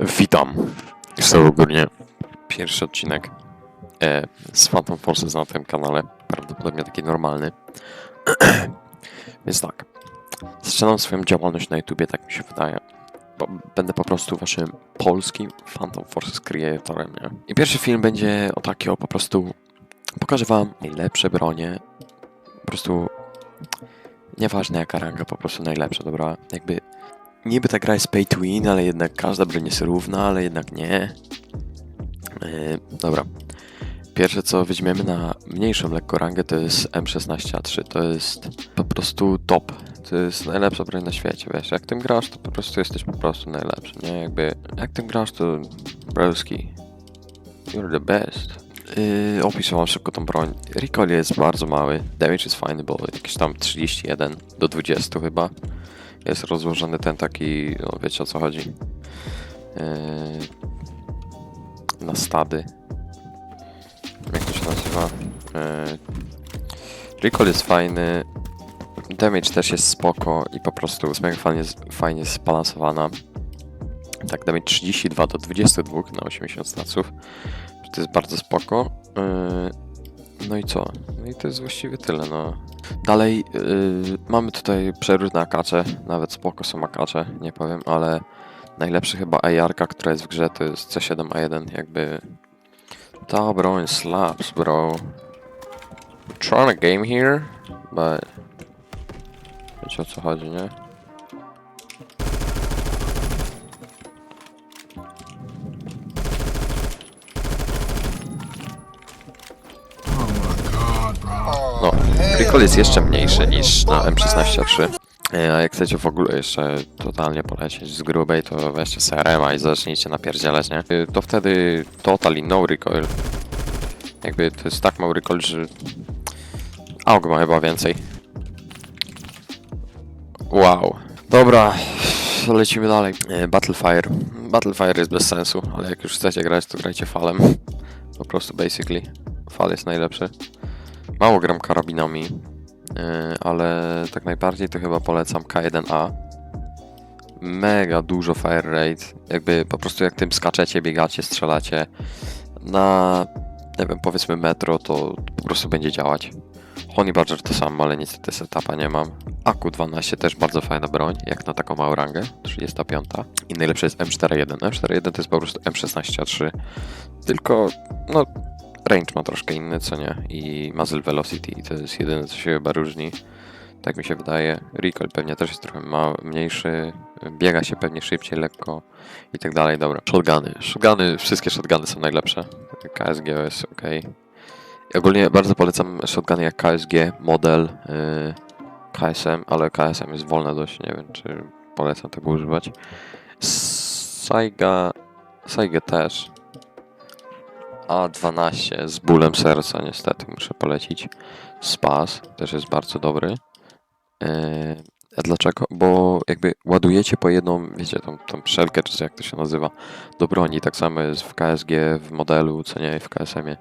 Witam. Jest to ogólnie pierwszy odcinek e, z Phantom Forces na tym kanale. Prawdopodobnie taki normalny. Więc tak. Zaczynam swoją działalność na YouTubie, tak mi się wydaje. Bo będę po prostu waszym polskim Phantom Forces creatorem, nie? I pierwszy film będzie o takiego po prostu... Pokażę wam najlepsze bronie. Po prostu... Nieważne jaka ranga, po prostu najlepsze, dobra? Jakby niby ta gra jest pay to win, ale jednak każda broń jest równa, ale jednak nie. Yy, dobra. Pierwsze co weźmiemy na mniejszą lekko rangę to jest M16A3. To jest po prostu top. To jest najlepsza broń na świecie, wiesz. Jak tym grasz, to po prostu jesteś po prostu najlepszy, nie? Jakby, jak tym grasz, to broski. You're the best. Yy, opisałam szybko tą broń. Recoil jest bardzo mały. Damage jest fajny, bo jakiś tam 31 do 20 chyba jest rozłożony ten taki, no wiecie o co chodzi, yy, na stady. Jak to się nazywa? Yy, recall jest fajny, damage też jest spoko i po prostu jest mega fajnie, fajnie zbalansowana. Tak, damage 32 do 22 na 80 staców. To jest bardzo spoko. Yy, no i co? No i to jest właściwie tyle, no. Dalej yy, mamy tutaj przeróżne akacze, nawet spoko są akacze, nie powiem, ale najlepszy chyba AR-ka, która jest w grze, to jest C7A1, jakby ta broń slaps, bro. Trying a game here, but wiecie o co chodzi, nie? Recall jest jeszcze mniejszy niż na M16-3. E, A jak chcecie w ogóle jeszcze totalnie polecieć z grubej, to weźcie CRM i zacznijcie napierdzielać, nie? E, To wtedy totally no recoil. Jakby to jest tak mały recoil, że... AUG ma chyba więcej. Wow. Dobra, lecimy dalej. Battlefire. Battlefire jest bez sensu, ale jak już chcecie grać, to grajcie falem. Po prostu basically. Fal jest najlepszy. Mało gram karabinami, yy, ale tak najbardziej to chyba polecam K1A. Mega dużo fire rate, jakby po prostu jak tym skaczecie, biegacie, strzelacie na, nie wiem, powiedzmy metro, to po prostu będzie działać. Honey Badger to samo, ale niestety setupa nie mam. AQ-12 też bardzo fajna broń, jak na taką małą rangę, 35. I najlepsze jest M41. M41 to jest po prostu M16-3, tylko no range ma troszkę inny, co nie? I muzzle velocity to jest jedyne, co się chyba różni. Tak mi się wydaje. Recoil pewnie też jest trochę ma mniejszy, biega się pewnie szybciej, lekko i tak dalej. Dobra. Shotguny. Shotguny, wszystkie shotguny są najlepsze. KSG jest ok. Ogólnie bardzo polecam shotguny jak KSG, model, yy, KSM, ale KSM jest wolne dość, nie wiem czy polecam tego używać. Saiga, Saiga też. A12 z bólem serca, niestety muszę polecić. Spas też jest bardzo dobry. Yy, a dlaczego? Bo jakby ładujecie po jedną, wiecie, tą, tą szelkę, czy jak to się nazywa, do broni. Tak samo jest w KSG, w modelu, co nie, w KSM-ie.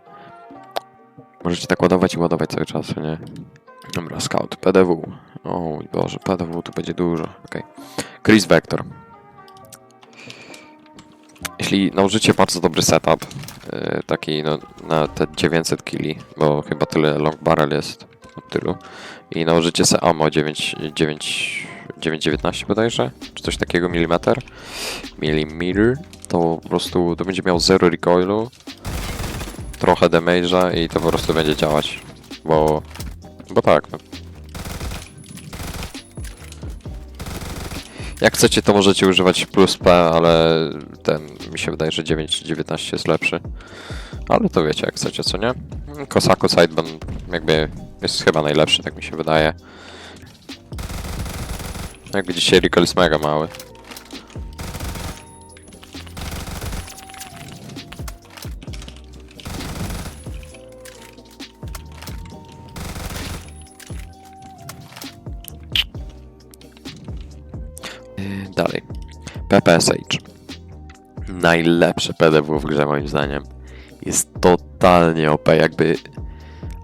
Możecie tak ładować i ładować cały czas, nie? Dobra, Scout, PDW. O Boże, PDW tu będzie dużo. Okej. Chris Vector. Jeśli nałożycie bardzo dobry setup, taki no, na te 900 kili, bo chyba tyle long barrel jest od tylu, i nałożycie se ammo 9, 9, 919 bodajże, czy coś takiego milimeter, millimeter, to po prostu to będzie miał 0 recoilu, trochę damage'a i to po prostu będzie działać, bo, bo tak, no. Jak chcecie, to możecie używać plus P, ale ten mi się wydaje, że 9.19 jest lepszy. Ale to wiecie, jak chcecie, co nie? Kosaku Sideban jakby jest chyba najlepszy, tak mi się wydaje. Jak widzicie, recoil jest mega mały. Yy, Dalej. PPSH. Najlepsze PDW w grze moim zdaniem. Jest totalnie OP, jakby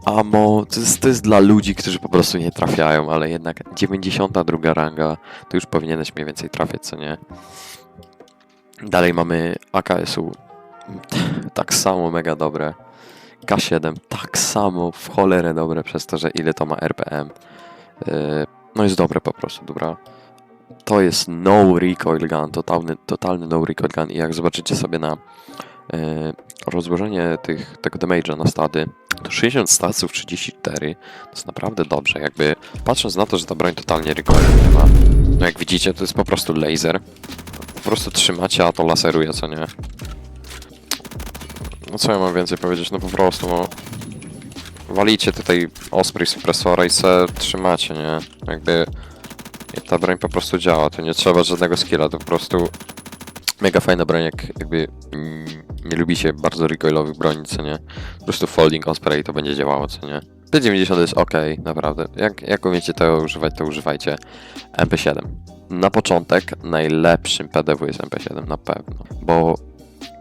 Amo, to jest, to jest dla ludzi, którzy po prostu nie trafiają, ale jednak 92 ranga, to już powinieneś mniej więcej trafiać, co nie? Dalej mamy AKS-u. Tak samo mega dobre. K7 tak samo w cholerę dobre przez to, że ile to ma RPM. Yy, No jest dobre po prostu, dobra. To jest no recoil gun, totalny, totalny no recoil gun i jak zobaczycie sobie na yy, rozłożenie tych, tego damage'a na stady, to 60 staców 34 to jest naprawdę dobrze, jakby patrząc na to, że ta broń totalnie recoilu nie ma. No jak widzicie, to jest po prostu laser. Po prostu trzymacie, a to laseruje, co nie? No co ja mam więcej powiedzieć? No po prostu, no... Walicie tutaj Osprey Suppressora i se trzymacie, nie? Jakby... I ta broń po prostu działa, to nie trzeba żadnego skilla, to po prostu... Mega fajna broń, jak jakby mm, nie lubicie bardzo recoilowych broni, co nie? Po prostu Folding Osprey i to będzie działało, co nie? P90 jest ok, naprawdę. Jak, jak umiecie to używać, to używajcie MP7. Na początek najlepszym PDW jest MP7, na pewno. Bo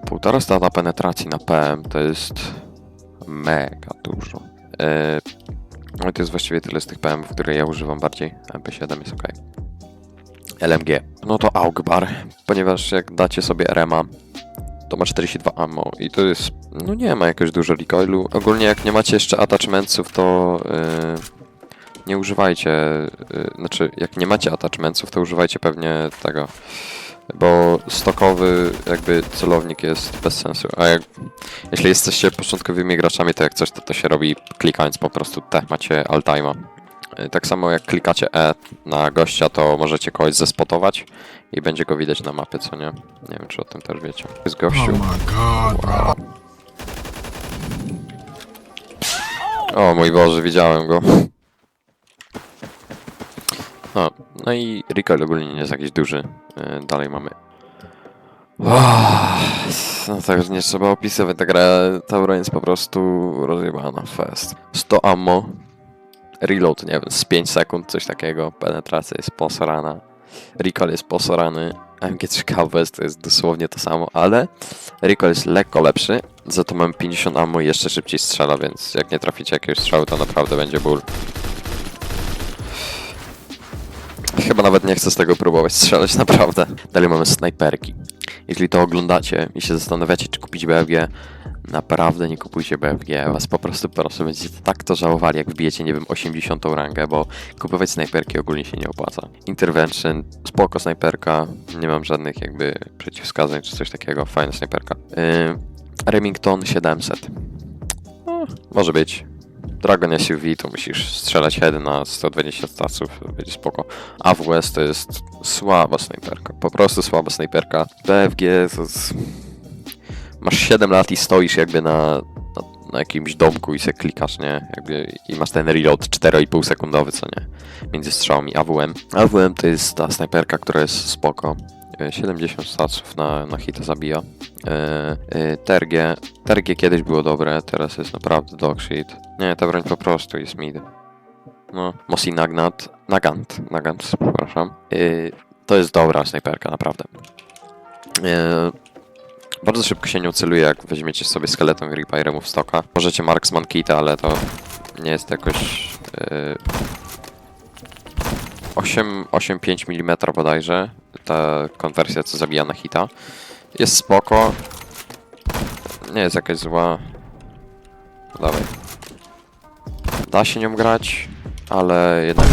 półtora stata penetracji na PM to jest mega dużo. Yy, no to jest właściwie tyle z tych PM, które ja używam bardziej. MP7 jest ok. LMG. No to AUG-bar, ponieważ jak dacie sobie RMA, to ma 42 ammo i to jest, no nie ma jakoś dużo recoilu. Ogólnie jak nie macie jeszcze attachmentsów, to yy, nie używajcie, yy, znaczy jak nie macie attachmentsów, to używajcie pewnie tego, bo stokowy jakby celownik jest bez sensu, a jak, jeśli jesteście początkowymi graczami, to jak coś, to to się robi klikając po prostu T, macie all time'a. Yy, Tak samo jak klikacie E na gościa, to możecie kogoś zespotować i będzie go widać na mapie, co nie? Nie wiem, czy o tym też wiecie. Jest gościu. Oh god, bro. O mój Boże, widziałem go. No, no i recoil ogólnie nie jest jakiś duży. Yy, Dalej mamy. No już nie trzeba opisywać, ta gra, jest po prostu rozjebana, fest. 100 ammo, reload, nie wiem, z 5 sekund, coś takiego, penetracja jest posrana, recoil jest posrany, MG3 West to jest dosłownie to samo, ale recoil jest lekko lepszy, za to mam 50 ammo i jeszcze szybciej strzela, więc jak nie traficie jakiegoś strzału, to naprawdę będzie ból. Chyba nawet nie chcę z tego próbować strzelać, naprawdę. Dalej mamy snajperki. Jeśli to oglądacie i się zastanawiacie, czy kupić BFG, naprawdę nie kupujcie BFG. Was po prostu proszę, będziecie tak to żałowali, jak wbijecie, nie wiem, 80 rangę, bo kupować snajperki ogólnie się nie opłaca. Intervention, spoko snajperka, nie mam żadnych jakby przeciwwskazań czy coś takiego, fajna snajperka. Yy, Remington 700. No, może być. Dragon SUV to musisz strzelać heady na 120 staców, będzie spoko. AWS to jest słaba snajperka, po prostu słaba snajperka. BFG to jest... Masz 7 lat i stoisz jakby na, na, na jakimś domku i se klikasz, nie? Jakby, I masz ten reload 4,5 sekundowy, co nie? Między strzałami AWM. AWM to jest ta snajperka, która jest spoko. E, 70 staców na, na hita zabija. E, e, Tergie. Tergie kiedyś było dobre, teraz jest naprawdę dog shit. Nie, ta broń po prostu jest mid. No, Mosi Nagnat. Nagant. Nagant, przepraszam. E, to jest dobra snajperka, naprawdę. Bardzo szybko się nią celuje, jak weźmiecie sobie skeleton i remove stocka. Możecie Marksman Kita, ale to nie jest jakoś... 8, 8,5 mm bodajże. Ta konwersja, co zabija na hita. Jest spoko. Nie jest jakaś zła. Dawaj. Da się nią grać, ale jednak...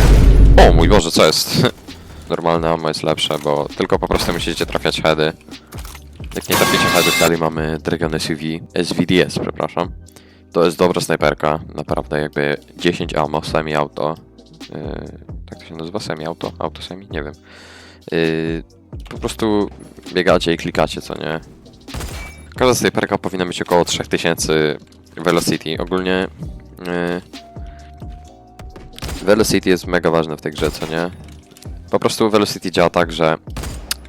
O mój Boże, co jest? Normalne ammo jest lepsze, bo tylko po prostu musicie trafiać heady. Jak nie traficie heady, dalej mamy Dragon SUV, SVDS, przepraszam. To jest dobra snajperka, naprawdę jakby 10 ammo, semi-auto. Yy, tak to się nazywa? Semi-auto? Auto-semi? Nie wiem. Yy, po prostu biegacie i klikacie, co nie? Każda snajperka powinna mieć około 3000 velocity. Ogólnie yy, velocity jest mega ważne w tej grze, co nie? Po prostu velocity działa tak, że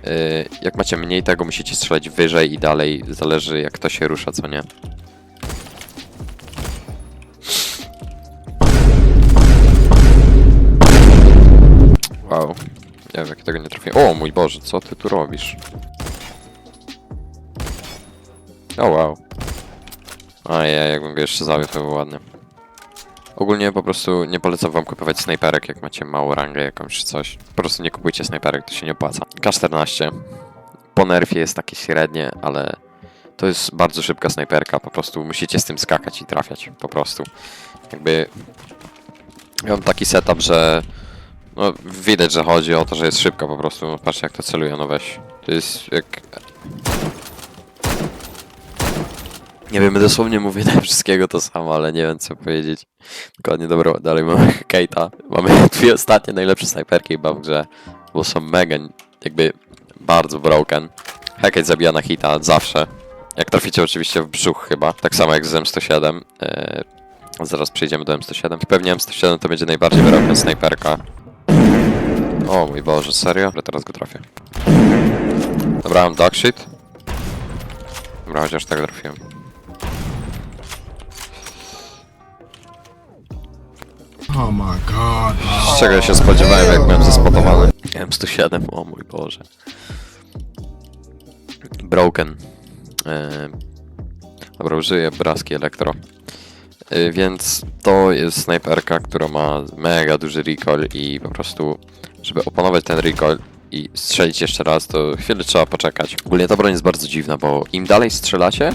yy, jak macie mniej tego, musicie strzelać wyżej i dalej. Zależy jak to się rusza, co nie? Jak tego nie trafię. O mój Boże, co ty tu robisz? O wow. Ojej, jakbym go jeszcze zabił, to było ładnie. Ogólnie po prostu nie polecam wam kupować snajperek, jak macie małą rangę jakąś czy coś. Po prostu nie kupujcie snajperek, to się nie opłaca. K14. po nerfie jest takie średnie, ale to jest bardzo szybka snajperka, po prostu musicie z tym skakać i trafiać, po prostu. Jakby ja mam taki setup, że no, widać, że chodzi o to, że jest szybka po prostu. Patrzcie jak to celuje, no weź. To jest jak... Nie wiem, dosłownie mówię do wszystkiego to samo, ale nie wiem co powiedzieć. Dokładnie, dobra, dalej mamy Kate'a. Mamy dwie ostatnie najlepsze snajperki chyba w grze, bo są mega, jakby bardzo broken. Hekate zabija na hita zawsze. Jak traficie oczywiście w brzuch chyba, tak samo jak z M107. Yy, zaraz przejdziemy do M107. Pewnie M107 to będzie najbardziej broken snajperka. O mój Boże, serio? Dobra, teraz go trafię. Dobra, mam dog shit. Dobra, chociaż tak trafiłem. Oh my god. Z czego ja się spodziewałem, jak byłem zespotowany. M107, o mój Boże. Broken. Yy, dobra, użyję braski elektro. Yy, więc to jest snajperka, która ma mega duży recoil i po prostu, żeby opanować ten recoil i strzelić jeszcze raz, to chwilę trzeba poczekać. Ogólnie ta broń jest bardzo dziwna, bo im dalej strzelacie,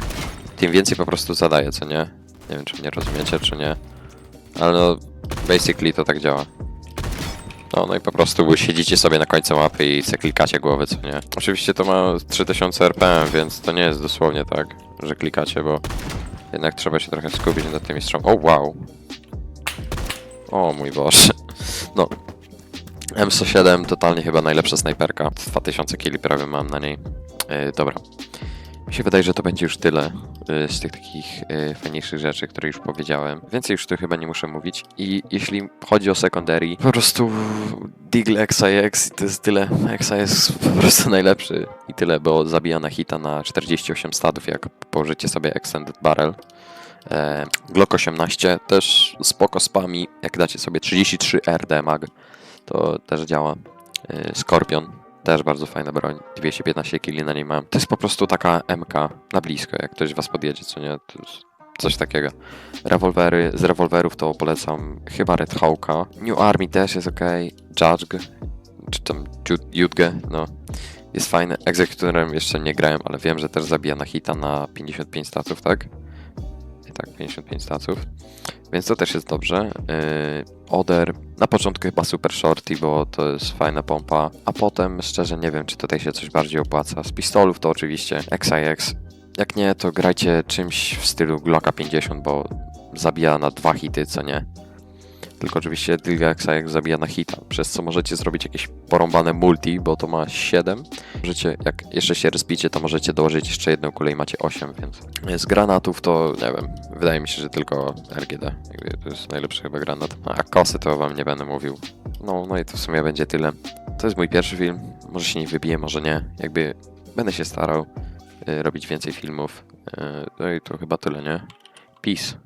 tym więcej po prostu zadaje, co nie? Nie wiem, czy mnie rozumiecie, czy nie. Ale no, basically to tak działa. No, no i po prostu siedzicie sobie na końcu mapy i se klikacie głowy, co nie? Oczywiście to ma 3000 RPM, więc to nie jest dosłownie tak, że klikacie, bo jednak trzeba się trochę skupić nad tymi strzałami. O, wow! O mój Boże. No. M107 totalnie chyba najlepsza snajperka. 2000 kili prawie mam na niej. Yy, dobra. Mi się wydaje, że to będzie już tyle y, z tych takich y, fajniejszych rzeczy, które już powiedziałem. Więcej już tu chyba nie muszę mówić. I jeśli chodzi o secondary, po prostu Deagle XIX to jest tyle. XI jest po prostu najlepszy i tyle, bo zabija na hita na 48 statów, jak położycie sobie Extended Barrel. E, Glock 18 też spoko spami, jak dacie sobie 33 RD mag, to też działa. E, Scorpion też bardzo fajna broń. 215 kili na niej mam. To jest po prostu taka MK na blisko, jak ktoś was podjedzie, co nie? Coś takiego. Rewolwery, z rewolwerów to polecam chyba Red Hawka. New Army też jest ok. Judge, czy tam Ju- Jutge, no. Jest fajny. Egzekutorem jeszcze nie grałem, ale wiem, że też zabija na hita na 55 statów, tak? Tak, 55 statów. Więc to też jest dobrze. Yy, Oder. Na początku chyba Super Shorty, bo to jest fajna pompa. A potem szczerze nie wiem, czy tutaj się coś bardziej opłaca. Z pistolów to oczywiście XIX. Jak nie, to grajcie czymś w stylu Glocka 50, bo zabija na dwa hity, co nie? Tylko oczywiście Dilga XIX zabija na hita, przez co możecie zrobić jakieś porąbane multi, bo to ma 7. Możecie, jak jeszcze się rozbicie, to możecie dołożyć jeszcze jedną kulę i macie 8, więc z granatów to, nie wiem, wydaje mi się, że tylko RGD. To jest najlepszy chyba granat. A kosy to wam nie będę mówił. No, no i to w sumie będzie tyle. To jest mój pierwszy film. Może się nie wybije, może nie. Jakby będę się starał y, robić więcej filmów. Y, no i to chyba tyle, nie? Peace.